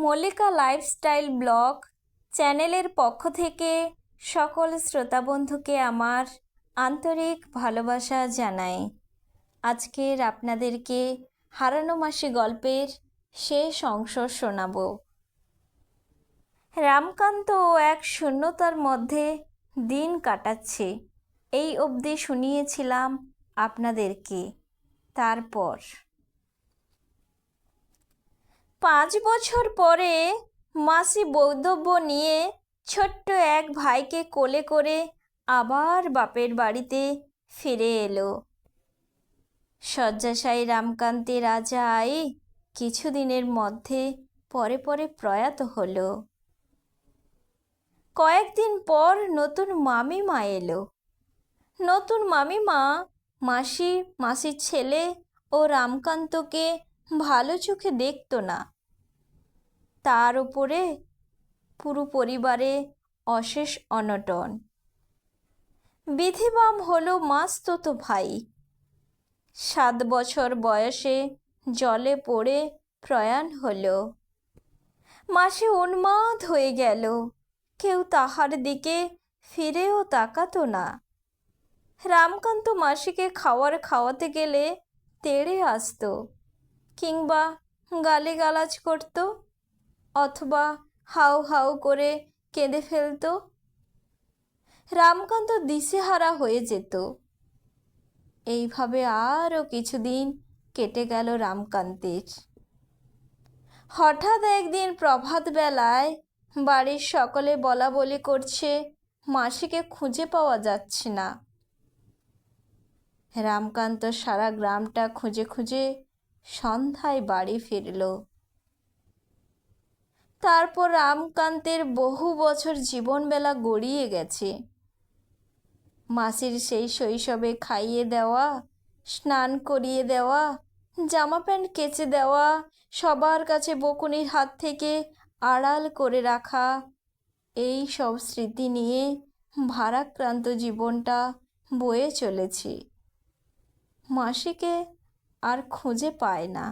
Mallika lifestyle blog চ্যানেলের পক্ষ থেকে সকল শ্রোতা বন্ধুকে আমার আন্তরিক ভালোবাসা জানাই। আজকের আপনাদেরকে হারানো মাসি গল্পের শেষ অংশ শোনাব। রামকান্ত এক শূন্যতার মধ্যে দিন কাটাচ্ছে। এই অবধি শুনিয়েছিলাম আপনাদেরকে। তারপর পাঁচ বছর পরে মাসি বৌদ্ধব্য নিয়ে ছোট্ট এক ভাইকে কোলে করে আবার বাপের বাড়িতে ফিরে এলো। শয্যাশায়ী রামকান্তি রাজা আই কিছুদিনের মধ্যে পরে পরে প্রয়াত হলো। কয়েকদিন পর নতুন মামিমা এলো। নতুন মামিমা মাসি, মাসির ছেলে ও রামকান্তকে ভালো চোখে দেখতো না। তার উপরে পুরো পরিবারে অশেষ অনটন। বিধিবাম হলো মাস্তত ভাই। সাত বছর বয়সে জলে পড়ে প্রয়াণ হলো। মাসে উন্মাদ হয়ে গেল। কেউ তাহার দিকে ফিরেও তাকাতো না। রামকান্ত মাসিকে খাওয়ার খাওয়াতে গেলে তেড়ে আসতো। কিংবা গালিগালাজ করত? অথবা হাউ হাউ করে কেঁদে ফেলতো? রামকান্ত দিশেহারা হয়ে যেত। এইভাবে আরও কিছুদিন কেটে গেল রামকান্তের। হঠাৎ একদিন প্রভাত বেলায় বাড়ির সকলে বলা বলি করছে, মাসিকে খুঁজে পাওয়া যাচ্ছে না। রামকান্ত সারা গ্রামটা খুঁজে খুঁজে সন্ধ্যায় বাড়ি ফিরল। তারপর রামকান্তের বহু বছর জীবনবেলা গড়িয়ে গেছে। মাসির সেই শৈশবে খাইয়ে দেওয়া, স্নান করিয়ে দেওয়া জামা প্যান্ট কেচে দেওয়া, সবার কাছে বকুনির হাত থেকে আড়াল করে রাখা, এই সব স্মৃতি নিয়ে ভারাক্রান্ত জীবনটা বয়ে চলেছে। মাসিকে আর খুঁজে পায় না।